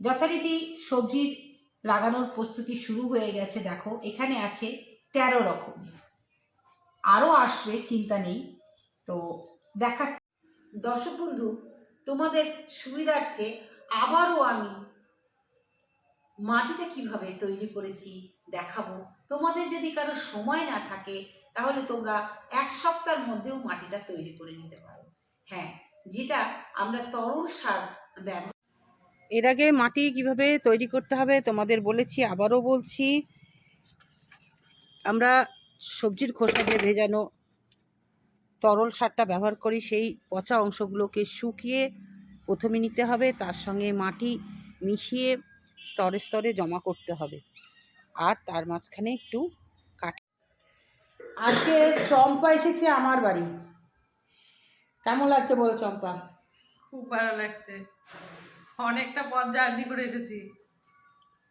যথারীতি সবজির লাগানোর প্রস্তুতি শুরু হয়ে গেছে, দেখো। এখানে আছে তেরো রকমের। আরও আসবে, চিন্তা নেই। তো দেখা দর্শক বন্ধু, তোমাদের সুবিধার্থে আবারও আমি মাটিটা কীভাবে তৈরি করেছি দেখাবো। তোমাদের যদি কারও সময় না থাকে, তাহলে তোমরা এক সপ্তাহের মধ্যেও মাটিটা তৈরি করে নিতে পারো। হ্যাঁ যেটা আমরা তরল সার ব্যবহার এর আগে মাটি কীভাবে তৈরি করতে হবে তোমাদের বলেছি, আবারও বলছি। আমরা সবজির খোসা দিয়ে ভেজানো তরল সারটা ব্যবহার করি, সেই পচা অংশগুলোকে শুকিয়ে প্রথমে নিতে হবে, তার সঙ্গে মাটি মিশিয়ে স্তরে স্তরে জমা করতে হবে। আর তার মাঝখানে একটু কাঠি আজকে চম্পা এসেছে আমার বাড়ি। কেমন লাগছে বলো চম্পা? খুব ভালো লাগছে। অনেকটা পথ জার্নি করে এসেছি।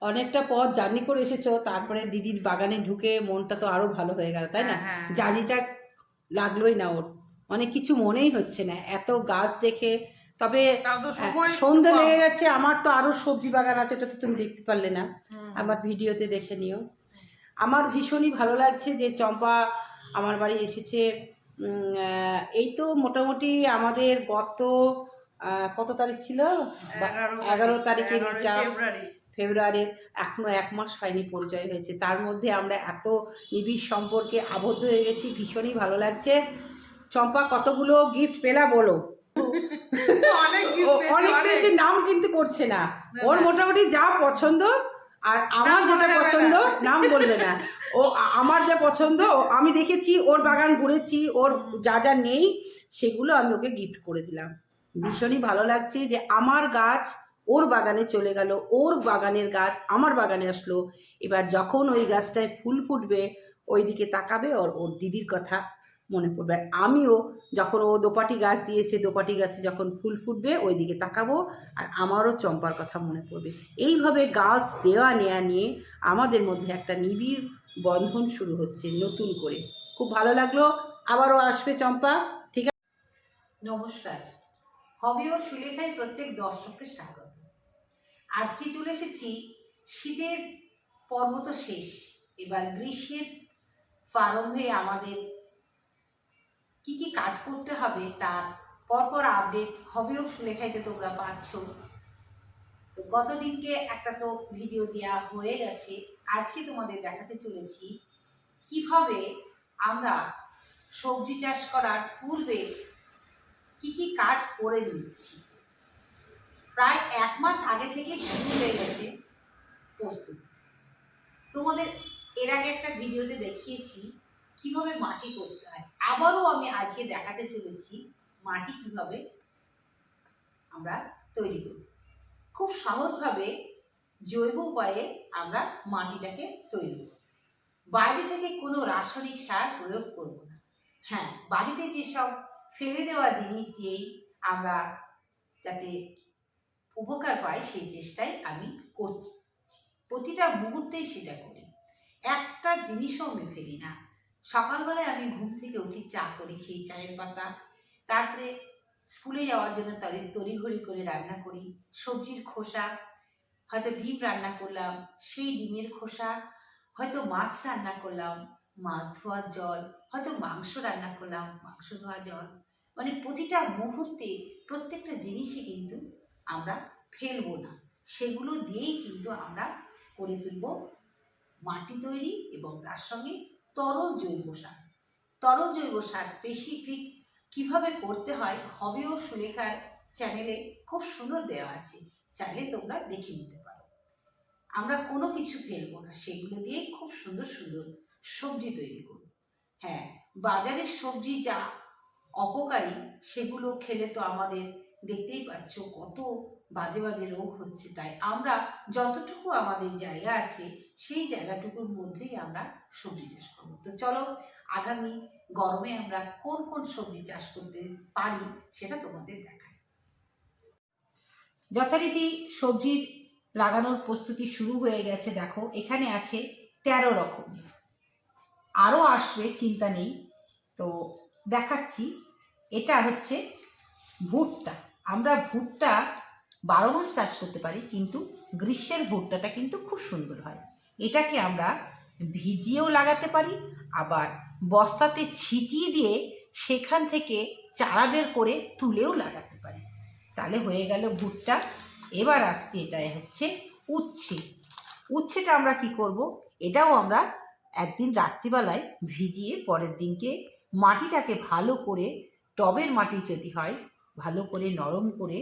অনেকটা পথ জার্নি করে এসেছ তারপরে দিদির বাগানে ঢুকে মনটা তো আরও ভালো হয়ে গেল তাই না? হ্যাঁ, হ্যাঁ। জার্নিটা লাগলোই না ওর। অনেক কিছু মনেই হচ্ছে না এত গাছ দেখে। তবে তাও তো সময় একটু সন্ধে কম। লেগে গেছে আমার তো আরও সবজি বাগান আছে ওটা তো তুমি দেখতে পারলে না। আমার ভিডিওতে দেখে নিও। আমার ভীষণই ভালো লাগছে যে চম্পা আমার বাড়ি এসেছে। এই তো মোটামুটি আমাদের গত কত তারিখ ছিল? এগারো তারিখে ফেব্রুয়ারি। ফেব্রুয়ারির এখনও এক মাস হয়নি পরিচয় হয়েছে। তার মধ্যে আমরা এত নিবিড় সম্পর্কে আবদ্ধ হয়ে গেছি ভীষণই ভালো লাগছে। চম্পা কতগুলো গিফট পেলা বলো? অনেক। পেয়েছে নাম কিন্তু করছে না। না, ওর মোটামুটি যা পছন্দ আর আমার যেটা পছন্দ নাম বলবে না। ও আমার যা পছন্দ আমি দেখেছি ওর বাগান ঘুরেছি ওর যা যা নেই সেগুলো আমি ওকে গিফট করে দিলাম। ভীষণই ভালো লাগছে যে আমার গাছ ওর বাগানে চলে গেল, ওর বাগানের গাছ আমার বাগানে আসলো। এবার যখন ওই গাছটায় ফুল ফুটবে ওই দিকে তাকাবে ওর ওর দিদির কথা মনে পড়বে। আর আমিও যখন ও দোপাটি গাছ দিয়েছে, দোপাটি গাছে যখন ফুল ফুটবে ওই দিকে তাকাবো আর আমারও চম্পার কথা মনে পড়বে। এইভাবে গাছ দেওয়া নেওয়া নিয়ে আমাদের মধ্যে একটা নিবিড় বন্ধন শুরু হচ্ছে নতুন করে। খুব ভালো লাগল, আবারও আসবে চম্পা, ঠিক আছে? নমস্কার। হবি ও সুলেখায় প্রত্যেক দর্শককে স্বাগত। আজকে চলে এসেছি শীতের পর্ব তো শেষ। এবার গ্রীষ্মের প্রারম্ভে আমাদের কি কি কাজ করতে হবে তার পরপর আপডেট হবি ও সুলেখাইতে তোমরা পাচ্ছ। তো গতদিনকে একটা তো ভিডিও দেওয়া হয়ে গেছে। আজকে তোমাদের দেখাতে চলেছি কীভাবে আমরা সবজি চাষ করার পূর্বে কি কি কাজ করে নিচ্ছি। প্রায় এক মাস আগে থেকে শুরু হয়ে গেছে প্রস্তুতি। তোমাদের এর আগে একটা ভিডিওতে দেখিয়েছি কীভাবে মাটি করতে হয়। আবারও আমি আজকে দেখাতে চলেছি মাটি কীভাবে আমরা তৈরি করি। খুব সহজভাবে জৈব উপায়ে আমরা মাটিটাকে তৈরি করি। বাইরে থেকে কোনো রাসায়নিক সার প্রয়োগ করব না। হ্যাঁ বাড়িতে যেসব ফেলে দেওয়া জিনিস দিয়েই আমরা যাতে উপকার পাই সেই চেষ্টাই আমি করছি। প্রতিটা মুহূর্তেই সেটা করি। একটা জিনিসও আমি ফেলি না। সকালবেলায় আমি ঘুম থেকে উঠি, চা করি, সেই চায়ের পাতা। তারপরে স্কুলে যাওয়ার জন্য তরি তড়িঘড়ি করে রান্না করি। সবজির খোসা, হয়তো ডিম রান্না করলাম, সেই ডিমের খোসা, হয়তো মাছ রান্না করলাম, মাছ ধোয়ার জল, হয়তো মাংস রান্না করলাম, মাংস ধোয়া জল। মানে প্রতিটা মুহূর্তে প্রত্যেকটা জিনিসই কিন্তু আমরা ফেলব না। সেগুলো দিয়েই কিন্তু আমরা করে ফেলব মাটি তৈরি এবং তার সঙ্গে তরল জৈব সার। তরল জৈব সার স্পেসিফিক কীভাবে করতে হয় হবেও সুলেখার চ্যানেলে খুব সুন্দর দেওয়া আছে। চাইলে তোমরা দেখে নিতে পারো। আমরা কোনো কিছু ফেলব না, সেগুলো দিয়ে খুব সুন্দর সুন্দর সবজি তৈরি করব। হ্যাঁ বাজারের সবজি যা অপকারী, সেগুলো খেলে তো আমাদের দেখতেই পাচ্ছ কত বাজে বাজে রোগ হচ্ছে তাই। আমরা যতটুকু আমাদের জায়গা আছে, সেই জায়গাটুকুর মধ্যেই আমরা সবজি চাষ করব। তো চলো, আগামী গরমে আমরা কোন কোন সবজি চাষ করতে পারি সেটা তোমাদের দেখাই। যথারীতি সবজির লাগানোর প্রস্তুতি শুরু হয়ে গেছে, দেখো, এখানে আছে তেরো রকমের। আরও আসবে, চিন্তা নেই। তো দেখাচ্ছি। এটা হচ্ছে ভুট্টা। আমরা ভুট্টা বারো মাস চাষ করতে পারি, কিন্তু গ্রীষ্মের ভুট্টাটা কিন্তু খুব সুন্দর হয়। এটাকে আমরা ভিজিয়েও লাগাতে পারি, আবার বস্তাতে ছিটিয়ে দিয়ে সেখান থেকে চারা বের করে তুলেও লাগাতে পারি। তাহলে হয়ে গেল ভুট্টা। এবার আসছে এটা হচ্ছে উচ্ছে। উচ্ছেটা আমরা কি করব? এটাও আমরা একদিন রাত্রিবেলায় ভিজিয়ে পরের দিনকে মাটিটাকে ভালো করে টবের মাটি যদি হয়, ভালো করে নরম করে,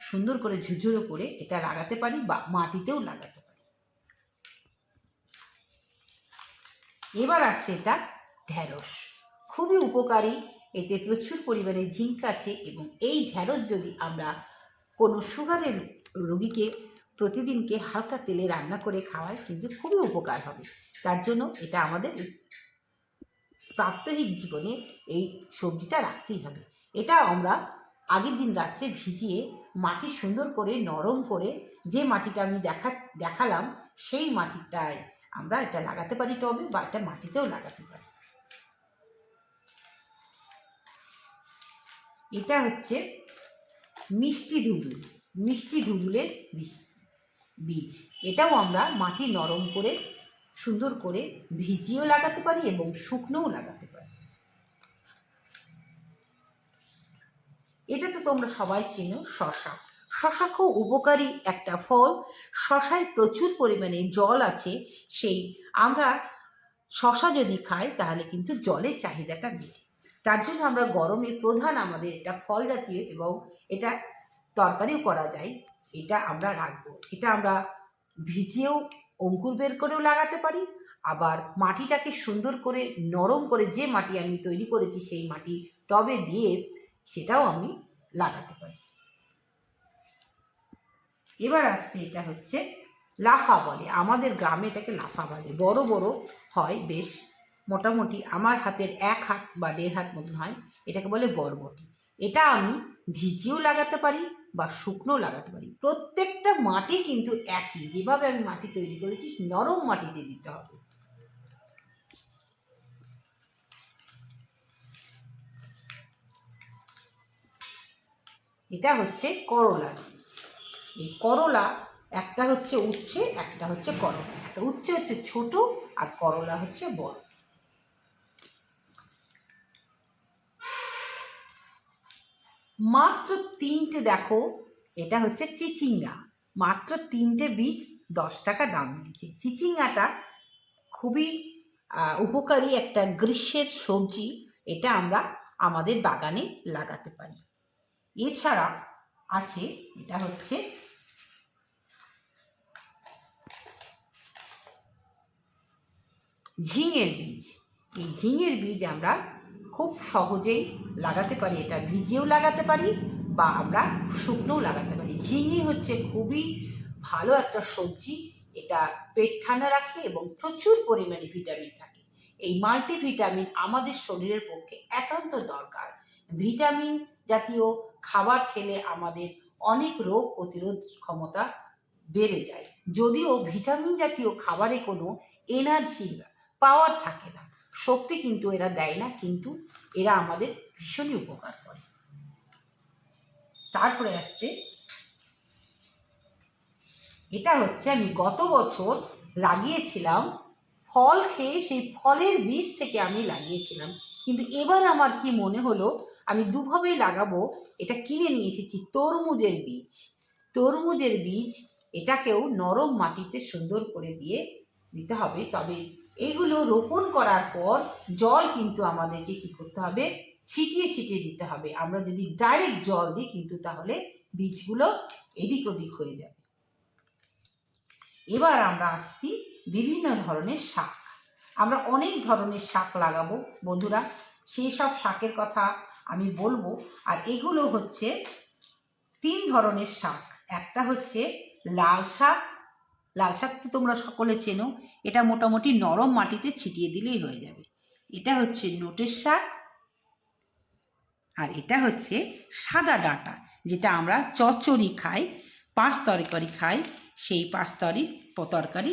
সুন্দর করে ঝুঝুরো করে এটা লাগাতে পারি বা মাটিতেও লাগাতে পারি। এবার আসছে এটা ঢ্যাঁড়স খুবই উপকারী, এতে প্রচুর পরিমাণে জিঙ্ক আছে এবং এই ঢ্যাঁড়স যদি আমরা কোনো সুগারের রোগীকে প্রতিদিনকে হালকা তেলে রান্না করে খাওয়াই, কিন্তু খুবই উপকার হবে। তার জন্য এটা আমাদের প্রাত্যহিক জীবনে এই সবজিটা রাখতেই হবে। এটা আমরা আগের দিন রাত্রে ভিজিয়ে মাটি সুন্দর করে, নরম করে যে মাটিটা আমি দেখা, দেখালাম, সেই মাটিটায় আমরা এটা লাগাতে পারি টবে বা এটা মাটিতেও লাগাতে পারি। এটা হচ্ছে মিষ্টি ধুদুল, মিষ্টি ধুদুলের বীজ- বীজ। এটাও আমরা মাটি নরম করে সুন্দর করে ভিজিয়েও লাগাতে পারি এবং শুকনোও লাগাতে পারি। এটা তো তোমরা সবাই চেনো, শশা। শশা খুব উপকারী একটা ফল। শশায় প্রচুর পরিমাণে জল আছে, সেই আমরা শশা যদি খাই তাহলে কিন্তু জলের চাহিদাটা মেটে। তার জন্য আমরা গরমে প্রধান আমাদের এটা ফল জাতীয় এবং এটা তরকারিও করা যায়, এটা আমরা রাখব। এটা আমরা ভিজিয়েও অঙ্কুর বের করেও লাগাতে পারি, আবার মাটিটাকে সুন্দর করে, নরম করে যে মাটি আমি তৈরি করেছি সেই মাটি টবে দিয়ে সেটাও আমি লাগাতে পারি। এবার আসছে এটা হচ্ছে লাফা বলে। আমাদের গ্রামে এটাকে লাফা বলে। বড় বড় হয় বেশ। মোটামুটি আমার হাতের এক হাত বা দেড় হাত মতন হয়। এটাকে বলে বরবটি। এটা আমি ভিজিয়েও লাগাতে পারি বা শুকনো লাগাতে পারি। প্রত্যেকটা মাটি কিন্তু একই। যেভাবে আমি মাটি তৈরি করেছি, নরম মাটিতে দিতে হবে। এটা হচ্ছে করলা এই করলা, একটা হচ্ছে উচ্ছে, একটা হচ্ছে করলা। একটা উচ্ছে হচ্ছে ছোট আর করলা হচ্ছে বড়। মাত্র তিনটে দেখো, এটা হচ্ছে চিচিঙ্গা। মাত্র তিনটে বীজ, দশ টাকা দাম নিয়েছে চিচিঙ্গাটা খুবই উপকারী একটা গ্রীষ্মের সবজি, এটা আমরা আমাদের বাগানে লাগাতে পারি। এছাড়া আছে, এটা হচ্ছে ঝিঙের বীজ। এই ঝিঙের বীজ আমরা খুব সহজেই লাগাতে পারি, এটা ভিজিয়েও লাগাতে পারি বা আমরা শুকনোও লাগাতে পারি। ঝিঙে হচ্ছে খুবই ভালো একটা সবজি, এটা পেট ঠান্ডা রাখে এবং প্রচুর পরিমাণে ভিটামিন থাকে। এই মাল্টিভিটামিন আমাদের শরীরের পক্ষে একান্ত দরকার। ভিটামিন জাতীয় খাবার খেলে আমাদের অনেক রোগ প্রতিরোধ ক্ষমতা বেড়ে যায়। যদিও ভিটামিন জাতীয় খাবারে কোনো এনার্জি পাওয়ার থাকে না। শক্তি কিন্তু এরা দেয় না, কিন্তু এরা আমাদের ভীষণই উপকার করে। তারপরে আসছে, এটা হচ্ছে আমি গত বছর লাগিয়েছিলাম, ফল খেয়ে সেই ফলের বীজ থেকে আমি লাগিয়েছিলাম। কিন্তু এবার আমার কি মনে হলো, আমি দুভাবেই লাগাবো, এটা কিনে নিয়ে এসেছি তরমুজের বীজ। তরমুজের বীজ এটাকেও নরম মাটিতে সুন্দর করে দিয়ে দিতে হবে, তবে এগুলো রোপণ করার পর জল কিন্তু আমাদেরকে কি করতে হবে? ছিটিয়ে ছিটিয়ে দিতে হবে। আমরা যদি ডাইরেক্ট জল দিই কিন্তু তাহলে বীজগুলো এদিক ওদিক হয়ে যাবে। এবার আমরা আসছি বিভিন্ন ধরনের শাক। আমরা অনেক ধরনের শাক লাগাবো, বন্ধুরা। সেই সব শাকের কথা আমি বলব। আর এগুলো হচ্ছে তিন ধরনের শাক। একটা হচ্ছে লাল শাক লাল শাক তো তোমরা সকলে চেনো। এটা মোটামুটি নরম মাটিতে ছিটিয়ে দিলেই হয়ে যাবে। এটা হচ্ছে নোটের শাক আর এটা হচ্ছে সাদা ডাঁটা, যেটা আমরা চচড়ি খাই পাঁচ তরকারি খাই, সেই পাঁচ তরি তরকারি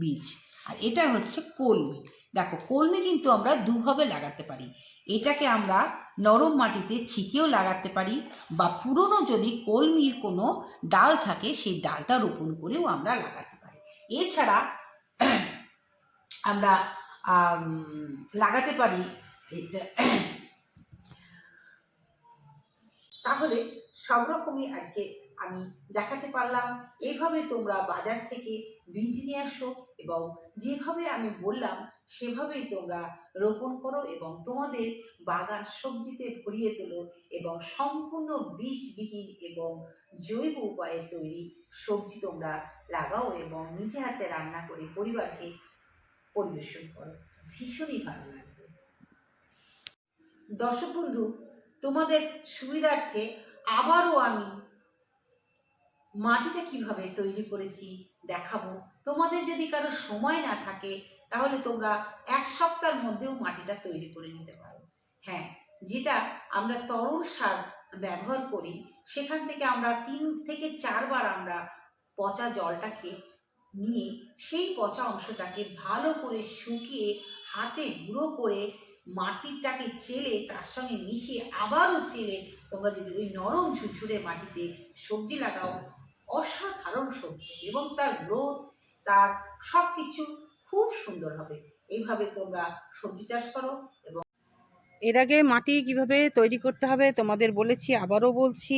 বীজ। আর এটা হচ্ছে কলমি। দেখো, কলমি কিন্তু আমরা দুভাবে লাগাতে পারি। এটাকে আমরা নরম মাটিতে ছিটিয়েও লাগাতে পারি বা পুরনো যদি কলমির কোনো ডাল থাকে, সেই ডালটা রোপণ করেও আমরা লাগাতে পারি। এছাড়া আমরা লাগাতে পারি এটা। তাহলে সব রকমই আজকে আমি দেখাতে পারলাম। এইভাবে তোমরা বাজার থেকে বীজ নিয়ে আসো এবং যেভাবে আমি বললাম, সেভাবেই তোমরা রোপণ করো এবং তোমাদের বাগান সবজিতে ভরিয়ে তোলো এবং সম্পূর্ণ বিষবিহীন এবং জৈব উপায়ে তৈরি সবজি তোমরা লাগাও এবং নিজে হাতে রান্না করে পরিবারকে পরিবেশন করো। ভীষণই ভালো লাগবে। দর্শক বন্ধু, তোমাদের সুবিধার্থে আবারও আমি মাটিটা কীভাবে তৈরি করেছি দেখাবো? তোমাদের যদি কারও সময় না থাকে, তাহলে তোমরা এক সপ্তাহের মধ্যেও মাটিটা তৈরি করে নিতে পারো। হ্যাঁ যেটা আমরা তরল সার ব্যবহার করি, সেখান থেকে আমরা তিন থেকে চারবার আমরা পচা জলটাকে নিয়ে সেই পচা অংশটাকে ভালো করে শুকিয়ে হাতে গুঁড়ো করে মাটিটাকে চেলে, তার সঙ্গে মিশিয়ে আবারও চেলে তোমরা যদি ওই নরম ঝুরঝুরে মাটিতে সবজি লাগাও অসাধারণ সবজি এবং তার গ্রোথ, তার সব কিছু খুব সুন্দর হবে। এইভাবে তোমরা সবজি চাষ করো এবং এর আগে মাটি কীভাবে তৈরি করতে হবে তোমাদের বলেছি, আবারও বলছি,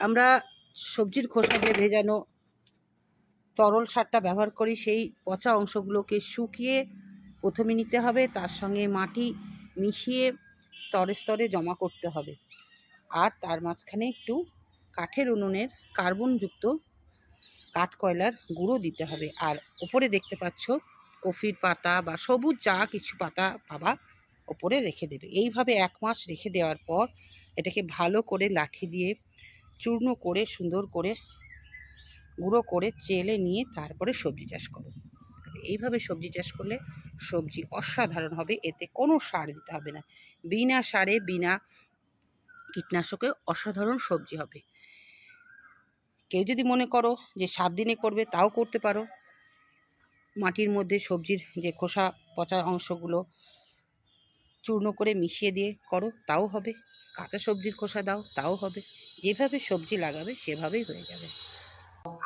আমরা সবজির খোসা দিয়ে ভেজানো তরল সারটা ব্যবহার করি, সেই পচা অংশগুলোকে শুকিয়ে প্রথমে নিতে হবে, তার সঙ্গে মাটি মিশিয়ে স্তরে স্তরে জমা করতে হবে। আর তার মাঝখানে একটু কাঠের উনুনের কার্বনযুক্ত কাঠ কয়লার গুঁড়ো দিতে হবে। আর ওপরে দেখতে পাচ্ছ, কফির পাতা বা সবুজ যা কিছু পাতা পাবা ওপরে রেখে দেবে। এইভাবে এক মাস রেখে দেওয়ার পর এটাকে ভালো করে লাঠি দিয়ে চূর্ণ করে, সুন্দর করে গুঁড়ো করে চেলে নিয়ে তারপরে সবজি চাষ করো। এইভাবে সবজি চাষ করলে সবজি অসাধারণ হবে, এতে কোনো সার দিতে হবে না। বিনা সারে, বিনা কীটনাশকে অসাধারণ সবজি হবে। কেউ যদি মনে করো যে সাত দিনে করবে, তাও করতে পারো। মাটির মধ্যে সবজির যে খোসা, পচা অংশগুলো চূর্ণ করে মিশিয়ে দিয়ে করো, তাও হবে। কাঁচা সবজির খোসা দাও, তাও হবে। যেভাবে সবজি লাগাবে, সেভাবেই হয়ে যাবে।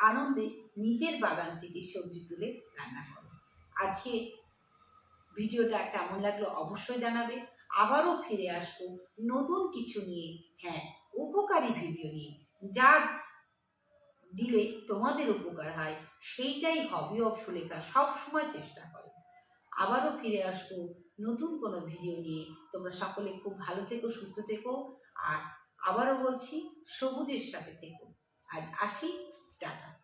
আনন্দে নিজের বাগান থেকে সবজি তুলে রান্না করো। আজকে ভিডিওটা কেমন লাগল অবশ্যই জানাবে। আবারও ফিরে আসব নতুন কিছু নিয়ে হ্যাঁ উপকারী ভিডিও নিয়ে। যা দিলে তোমাদের উপকার হয়। সেইটাই হবি অফ সুলেখা সবসময় চেষ্টা করে। আবারও ফিরে আসব নতুন কোনো ভিডিও নিয়ে। তোমরা সকলে খুব ভালো থেকো, সুস্থ থেকো। আর আবারও বলছি, সবুজের সাথে থেকো। আর আসি, টাটা।